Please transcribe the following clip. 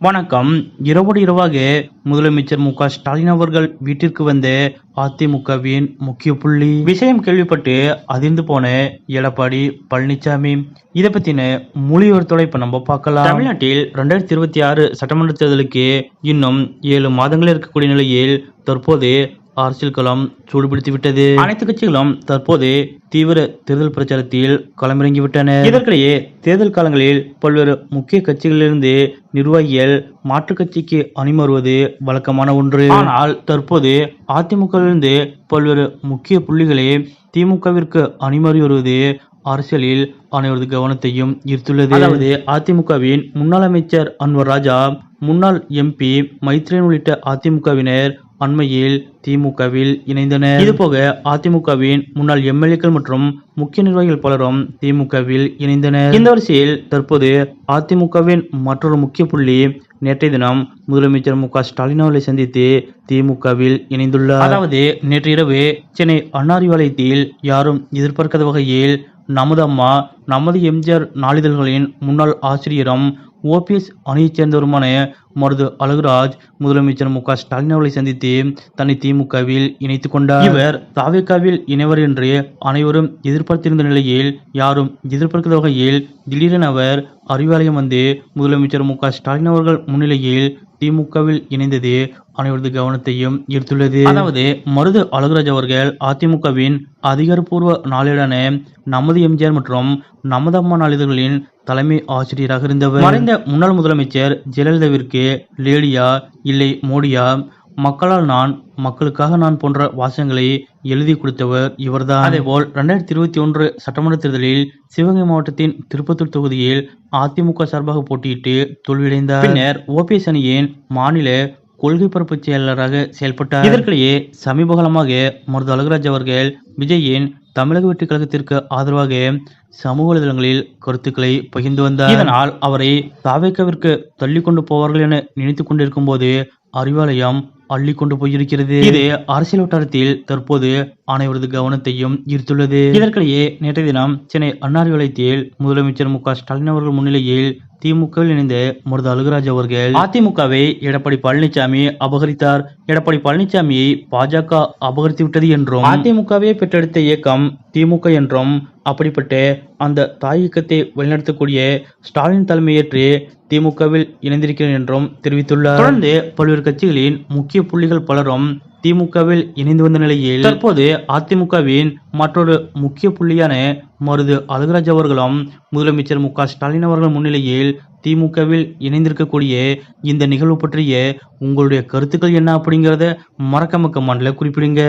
வணக்கம். இரவோடு இரவாக முதலமைச்சர் மு க ஸ்டாலின் அவர்கள் வீட்டிற்கு வந்த அதிமுகவின் முக்கிய புள்ளி. விஷயம் கேள்விப்பட்டு அதிர்ந்து போன எடப்பாடி பழனிசாமி இதை பத்தின மொழியோர்த்தோட இப்ப நம்ம பார்க்கலாம். தமிழ்நாட்டில் ரெண்டாயிரத்தி இருபத்தி ஆறு சட்டமன்ற தேர்தலுக்கு இன்னும் ஏழு மாதங்கள் இருக்கக்கூடிய நிலையில் தற்போது அரசியல் களம் சூடுபிடித்துவிட்டது. அனைத்து கட்சிகளும் தற்போது தீவிர தேர்தல் பிரச்சாரத்தில் களமிறங்கிவிட்டன. இதற்கிடையே தேர்தல் காலங்களில் பல்வேறு முக்கிய கட்சிகளிலிருந்து நிர்வாகிகள் மாற்றுக் கட்சிக்கு அணிமாறுவது வழக்கமான ஒன்று. ஆனால் தற்போது அதிமுகவிலிருந்து பல்வேறு முக்கிய புள்ளிகளே திமுகவிற்கு அணிமாறி வருவது அரசியலில் அனைவரது கவனத்தையும் ஈர்த்துள்ளது. அதாவது அதிமுகவின் முன்னாள் அமைச்சர் அன்வர் ராஜா முன்னாள் எம்பி மைத்ரேன் உள்ளிட்ட அதிமுகவினர் அண்மையில் திமுகவில் இணைந்தனர். இதுபோக அதிமுகவின் முன்னாள் எம்எல்ஏக்கள் மற்றும் முக்கிய நிர்வாகிகள் பலரும் திமுகவில் இணைந்தனர். இந்த வரிசையில் தற்போது அதிமுகவின் மற்றொரு முக்கிய புள்ளி நேற்றைய தினம் முதலமைச்சர் மு க ஸ்டாலின் அவர்களை சந்தித்து திமுகவில் இணைந்துள்ளார். அதாவது நேற்று இரவு சென்னை அன்னாரிவாளையத்தில் யாரும் எதிர்பார்க்காத வகையில் நமது அம்மா நமது எம்ஜிஆர் நாளிதழ்களின் முன்னாள் ஆசிரியரும் ஓபிஎஸ் அணியைச் சேர்ந்தவருமான மருது அழகுராஜ் முதலமைச்சர் மு க ஸ்டாலின் அவர்களை சந்தித்து தன்னை திமுகவில் இணைத்துக் கொண்டார். இவர் தாவேக்காவில் இணைவர் என்று அனைவரும் எதிர்பார்த்திருந்த நிலையில் யாரும் எதிர்பார்க்காத வகையில் திடீரென அவர் அறிவாலயம் வந்து முதலமைச்சர் மு க ஸ்டாலின் அவர்கள் முன்னிலையில் திமுகவில் இணைந்தது. அனைவரது கவனத்தையும் ஈர்த்துள்ளது. அதாவது மருது அழகுராஜ் அவர்கள் அதிமுகவின் அதிகாரப்பூர்வ நாளேடான நமது எம்ஜிஆர் மற்றும் நமது அம்மா நாளிதழ்களின் தலைமை ஆசிரியராக இருந்தவர். மறைந்த முன்னாள் முதலமைச்சர் ஜெயலலிதாவிற்கு லேடியா இல்லை மோடியா மக்களால் நான் மக்களுக்காக நான் போன்ற வாசகங்களை எழுதி கொடுத்தவர் இவர்தான். அதேபோல் ரெண்டாயிரத்தி இருபத்தி ஒன்று சட்டமன்ற தேர்தலில் சிவகங்கை மாவட்டத்தின் திருப்பத்தூர் தொகுதியில் அதிமுக சார்பாக போட்டியிட்டு தோல்வியடைந்தார். பின்னர் ஓபிஎஸ் அணியின் மாநில கொள்கை பரப்பு செயலாளராக செயல்பட்டார். இதற்கிடையே சமீபகாலமாக மருது அழகுராஜ் அவர்கள் விஜயின் தமிழக வெற்றி கழகத்திற்கு ஆதரவாக சமூக வலைதளங்களில் கருத்துக்களை பகிர்ந்து வந்தார். இதனால் அவரை தாவேக்காவிற்கு தள்ளி கொண்டு போவார்கள் என நினைத்துக் கொண்டிருக்கும் போது அறிவாலயம் அள்ளி கொண்டு போயிருக்கிறது. இது அரசியல் வட்டாரத்தில் தற்போது அனைவரது கவனத்தையும் ஈர்த்துள்ளது. இதற்கிடையே நேற்றைய தினம் சென்னை அன்னார் வளையத்தில் முதலமைச்சர் மு க ஸ்டாலின் அவர்கள் முன்னிலையில் திமுகவில் இணைந்த மருது அழகுராஜ் அவர்கள் அதிமுகவை எடப்பாடி பழனிசாமி அபகரித்தார். எடப்பாடி பழனிசாமியை பாஜக அபகரித்து விட்டது என்றும் அதிமுகவை பெற்றெடுத்த இயக்கம் திமுக என்றும் அப்படிப்பட்ட அந்த தாய் இயக்கத்தை வழிநடத்தக்கூடிய ஸ்டாலின் தலைமையேற்று திமுகவில் இணைந்திருக்கிறேன் என்றும் தெரிவித்துள்ளார். தொடர்ந்து பல்வேறு கட்சிகளின் முக்கிய புள்ளிகள் பலரும் திமுகவில் இணைந்து வந்த நிலையில் தற்போது அதிமுகவின் மற்றொரு முக்கிய புள்ளியான மருது அழகராஜ் அவர்களும் முதலமைச்சர் மு ஸ்டாலின் அவர்கள் முன்னிலையில் திமுகவில் இணைந்திருக்கக்கூடிய இந்த நிகழ்வு பற்றிய உங்களுடைய கருத்துக்கள் என்ன அப்படிங்கிறத மறக்காம கமெண்ட்ல குறிப்பிடுங்க.